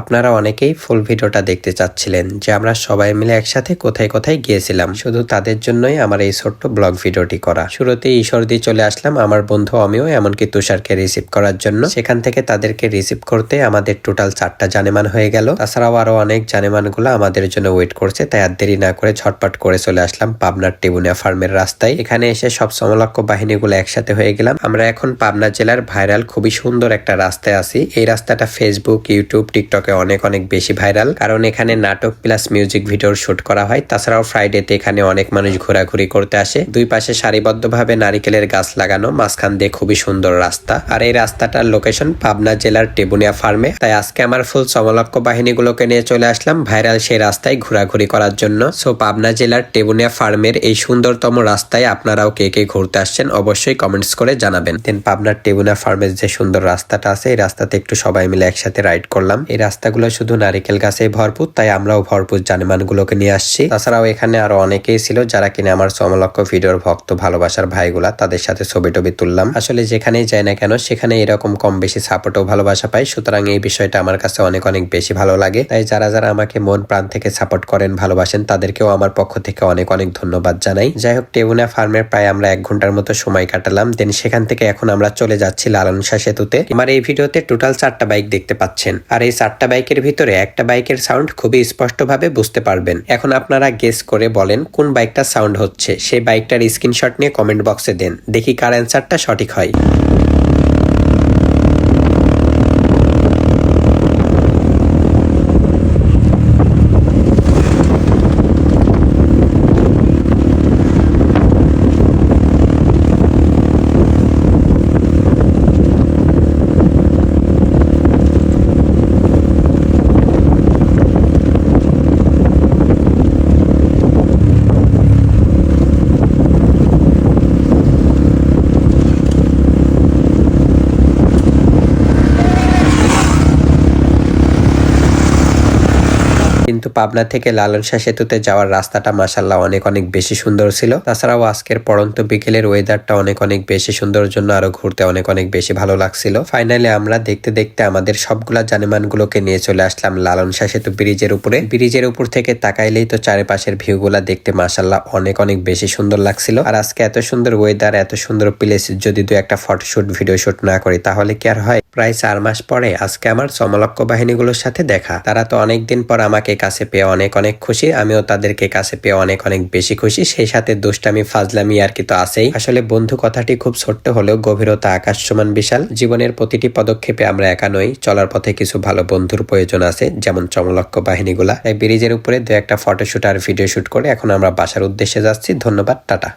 আপনারা অনেকেই ফুল ভিডিওটা দেখতে চাচ্ছিলেন যে আমরা সবাই মিলে একসাথে কোথায় কোথায় গিয়েছিলাম। শুধু তাদের জন্যই আমার এই ছোট্ট ব্লগ ভিডিওটি করা। শুরুতে ঈশ্বর দিয়ে চলে আসলাম আমার বন্ধু আমিও এমনকি তুষারকে রিসিভ করার জন্য। সেখান থেকে তাদেরকে রিসিভ করতে আমাদের টোটাল চারটা জানেমান হয়ে গেল। তাছাড়াও আরও অনেক জানেমানগুলো আমাদের জন্য ওয়েট করছে, তাই আর দেরি না করে ঝটপট করে চলে আসলাম পাবনার টেবুনিয়া ফার্মের রাস্তায়। এখানে এসে সব সমলক্ষ বাহিনীগুলো একসাথে হয়ে গেলাম। আমরা এখন পাবনা জেলার ভাইরাল খুবই সুন্দর একটা রাস্তায় আছি। এই রাস্তাটা ফেসবুক ইউটিউব টিকটকে অনেক অনেক বেশি ভাইরাল। কারণ এখানে নাটক প্লাস মিউজিক ভিডিওর শুট করা হয়। তাছাড়াও ফ্রাইডেতে এখানে অনেক মানুষ ঘোরাঘুরি করতে আসে। দুই পাশে সারিবদ্ধভাবে নারিকেলের গাছ লাগানো, মাঝখান দিয়ে খুবই সুন্দর রাস্তা। আর এই রাস্তাটার লোকেশন পাবনা জেলার টেবুনিয়া ফার্মে তাই আজকে আমার ফুল সমলক্ষ বাহিনীগুলোকে নিয়ে চলে আসলাম ভাইরাল সেই রাস্তায় ঘোরাঘুরি করার জন্য। সো পাবনা জেলার টেবুনিয়া ফার্মের এই সুন্দরতম রাস্তায় আপনারাও কে কে ঘুরতে আসছেন অবশ্যই কমেন্টস করে জানাবেন। দেন পাবনার টেবুনিয়া ফার্মের যে সুন্দর রাস্তাটা আছে, এই রাস্তাতে একটু সবাই মিলে একসাথে রাইড করলাম। এই রাস্তাগুলো শুধু নারিকেল গাছে ভরপুর, তাই আমরাও ভরপুর জানেমানগুলোকে নিয়ে আসছি। তাছাড়াও এখানে আরও অনেকেই ছিল যারা কিনা আমার সমলক্ষ ভিডিওর ভক্ত ভালোবাসার ভাইগুলা, তাদের সাথে ছবি টবি তুললাম। আসলে যেখানেই যাই না কেন, সেখানে এরকম কম বেশি সাপোর্ট ও ভালোবাসা পাই, সুতরাং এই বিষয়টা আমার কাছে অনেক অনেক বেশি ভালো লাগে। তাই যারা যারা আমাকে মন প্রাণ থেকে সাপোর্ট করেন, ভালোবাসেন, তাদেরকেও আমার পক্ষ থেকে অনেক অনেক ধন্যবাদ জানাই। যাই হোক টেবুনা ফার্মের প্রায় আমরা এক ঘণ্টার মতো সময় কাটালাম। দেন সেখান থেকে এখন আমরা চলে যাচ্ছি লালন শাহ সেতুতে। আমার এই ভিডিওতে টোটাল চারটা বাইক দেখতে পাচ্ছেন। আর এই চারটা বাইকের ভিতরে একটা বাইকের সাউন্ড খুবই স্পষ্টভাবে বুঝতে পারবেন। এখন আপনারা গেস করে বলেন কোন বাইকটা সাউন্ড হচ্ছে। সেই বাইকটার স্ক্রিনশট নিয়ে কমেন্ট বক্সে দেন। দেখি কার অ্যান্সারটা সঠিক হয়। কিন্তু পাবনা থেকে লালন শাহ সেতুতে যাওয়ার রাস্তাটা মাসাল্লাহ অনেক অনেক বেশি সুন্দর ছিল। তাছাড়াও আজকের পড়ন্ত বিকেলের ওয়েদারটা অনেক অনেক বেশি সুন্দর জন্য আরও ঘুরতে অনেক অনেক বেশি ভালো লাগছিল। ফাইনালি আমরা দেখতে দেখতে আমাদের সবগুলা জানেমানগুলোকে নিয়ে চলে আসলাম লালন শাহ সেতু ব্রিজের উপরে। ব্রিজের উপর থেকে তাকাইলেই তো চারিপাশের ভিউ গুলা দেখতে মাসাল্লাহ অনেক অনেক বেশি সুন্দর লাগছিল। আর আজকে এত সুন্দর ওয়েদার এত সুন্দর প্লেস যদি দু একটা ফটোশুট ভিডিও শুট না করি, তাহলে কি আর হয়? প্রায় চার মাস পরে আজকে আমার সমলক্ষ বাহিনীগুলোর সাথে দেখা। তারা তো অনেকদিন পর আমাকে কাছে পেয়ে অনেক অনেক খুশি, আমিও তাদেরকে কাছে পেয়ে অনেক অনেক বেশি খুশি। সেই সাথে দুষ্টামি, ফাজলামি আর কি তো আছেই। আসলে বন্ধু কথাটি খুব ছোট্ট হলেও গভীরতা আকাশ সমান বিশাল। জীবনের প্রতিটি পদক্ষেপে আমরা একা নই, চলার পথে কিছু ভালো বন্ধুর প্রয়োজন আছে, যেমন চমলক্ষ বাহিনীগুলা। তাই ব্রিজের উপরে দু একটা ফটোশুট আর ভিডিও শুট করে এখন আমরা বাসার উদ্দেশ্যে যাচ্ছি। ধন্যবাদ, টাটা।